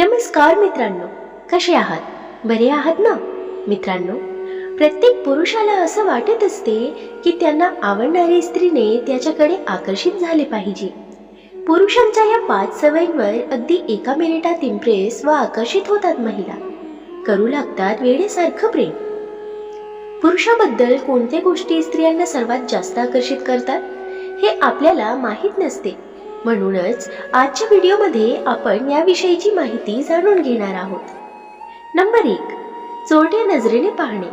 नमस्कार मित्रांनो कसे आहात? बरे आहात ना? मित्रांनो प्रत्येक पुरुषाला असं वाटत असते की त्यांना आवडणारी स्त्रीने त्याच्याकडे आकर्षित झाले पाहिजे. पुरुषांच्या या पाच सवयींवर अगदी एका मिनिटात इम्प्रेस व आकर्षित होतात महिला. करू लागतात वेळेसारखं प्रेम. पुरुषाबद्दल कोणत्या गोष्टी स्त्रियांना सर्वात जास्त आकर्षित करतात? हे आपल्याला माहीत नसते. म्हणूनच आजच्या व्हिडिओमध्ये आपण याविषयीची माहिती जाणून घेणार आहोत. नंबर एक चोरट्या नजरेने पाहणे.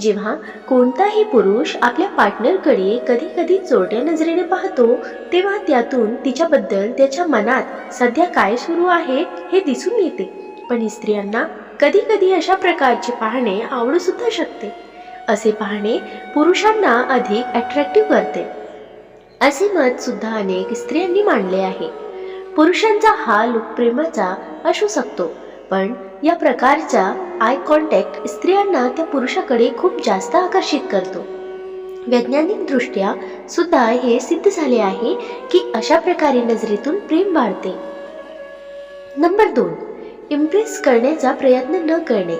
जेव्हा कोणताही पुरुष आपल्या पार्टनरकडे कधी कधी चोरट्या नजरेने पाहतो तेव्हा त्यातून तिच्याबद्दल त्याच्या मनात सध्या काय सुरू आहे हे दिसून येते. पण स्त्रियांना कधी कधी अशा प्रकारचे पाहणे आवडू सुद्धा शकते. असे पाहणे पुरुषांना अधिक अट्रॅक्टिव्ह करते. असे मत सुद्धा अनेक स्त्रियांनी मांडले आहे. पुरुषांचा हा लुक प्रेमाचा असू शकतो पण या प्रकारचा आय कॉन्टॅक्ट स्त्रियांना त्या पुरुषाकडे खूप जास्त आकर्षित करतो. वैज्ञानिकदृष्ट्या सुद्धा हे सिद्ध झाले आहे की अशा प्रकारे नजरेतून प्रेम वाढते. नंबर दोन इम्प्रेस करण्याचा प्रयत्न न करणे.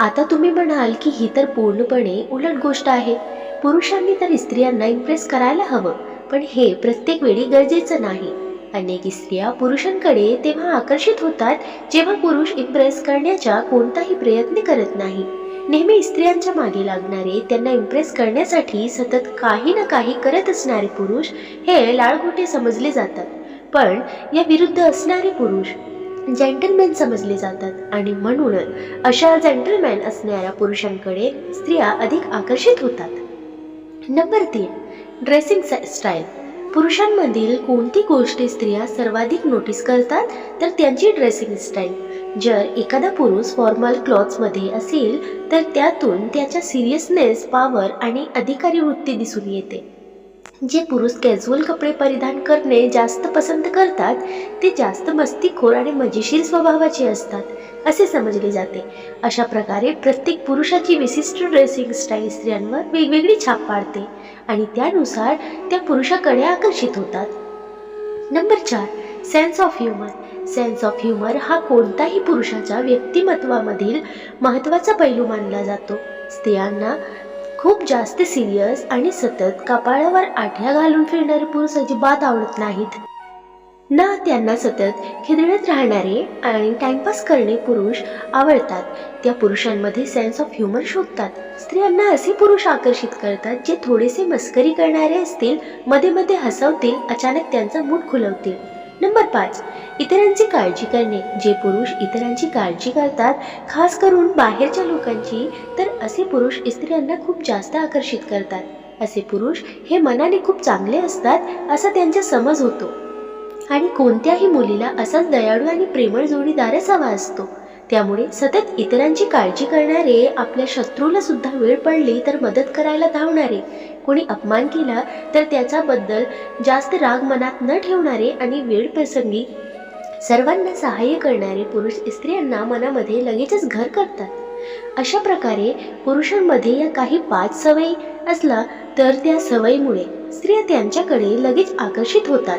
आता तुम्ही म्हणाल की ही तर पूर्णपणे उलट गोष्ट आहे. पुरुषांनी तर स्त्रियांना इम्प्रेस करायला हवं. पण हे प्रत्येक वेळी गरजेचं नाही. अनेक स्त्रिया पुरुषांकडे तेव्हा आकर्षित होतात जेव्हा पुरुष इम्प्रेस करण्याचा कोणताही प्रयत्न करत नाही. नेहमी स्त्रियांच्या मागे लागणारे त्यांना इम्प्रेस करण्यासाठी सतत काही ना काही करत असणारे पुरुष हे लाळगोटे समजले जातात. पण या विरुद्ध असणारे पुरुष जेंटलमॅन समजले जातात आणि म्हणूनच अशा जेंटलमॅन असणाऱ्या पुरुषांकडे स्त्रिया अधिक आकर्षित होतात. नंबर तीन. Dressing style. पुरुषांमधील कोणती गोष्टी स्त्रिया सर्वाधिक नोटीस करतात तर त्यांची ड्रेसिंग स्टाईल जर एखादा पुरुष फॉर्मल क्लॉथ्समध्ये असेल तर त्यातून त्याच्या सिरियसनेस पॉवर आणि अधिकारी वृत्ती दिसून येते. जे पुरुष कॅज्युअल कपडे परिधान करणे जास्त पसंत करतात ते जास्त मस्तीखोर आणि मजेशीर स्वभावाचे असतात असे समजले जाते. अशा प्रकारे प्रत्येक पुरुषाची विशिष्ट ड्रेसिंग स्टाईल स्त्रियांवर वेगवेगळी छाप पाडते. आणि त्यानुसार त्या पुरुषाकडे आकर्षित होतात. नंबर चार sense of humour sense of humour हा कोणताही पुरुषाच्या व्यक्तिमत्वामधील महत्त्वाचा पैलू मानला जातो. स्त्रियांना खूप जास्त सिरियस आणि सतत कपाळावर आठ्या घालून फिरणारे पुरुष अजिबात आवडत नाहीत. ना त्यांना सतत खिदळत राहणारे आणि टाइमपास करणे पुरुष आवडतात. त्या पुरुषांमध्ये सेन्स ऑफ ह्युमर शोधतात. स्त्रियांना असे पुरुष आकर्षित करतात जे थोडेसे मस्करी करणारे असतील मध्ये मध्ये हसवतील अचानक त्यांचा मूड खुलवतील. नंबर पाच इतरांची काळजी करणे. जे पुरुष इतरांची काळजी करतात खास करून बाहेरच्या लोकांची तर असे पुरुष स्त्रियांना खूप जास्त आकर्षित करतात. असे पुरुष हे मनाने खूप चांगले असतात असा त्यांचा समज होतो. आणि कोणत्याही मुलीला असाच दयाळू आणि प्रेमळ जोडीदारच हवा असतो. त्यामुळे सतत इतरांची काळजी करणारे आपल्या शत्रूला सुद्धा वेळ पडली तर मदत करायला धावणारे कोणी अपमान केला तर त्याच्याबद्दल जास्त राग मनात न ठेवणारे आणि वेळ प्रसंगी सर्वांना सहाय्य करणारे पुरुष स्त्रियांना मनामध्ये लगेचच घर करतात. अशा प्रकारे पुरुषांमध्ये या काही पाच सवयी असला तर त्या सवयीमुळे स्त्रिया त्यांच्याकडे लगेच आकर्षित होतात.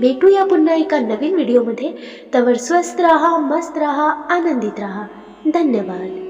भेटूया पुन्हा एका नवीन व्हिडिओमध्ये. तवर स्वस्त राहा मस्त राहा आनंदित राहा. धन्यवाद.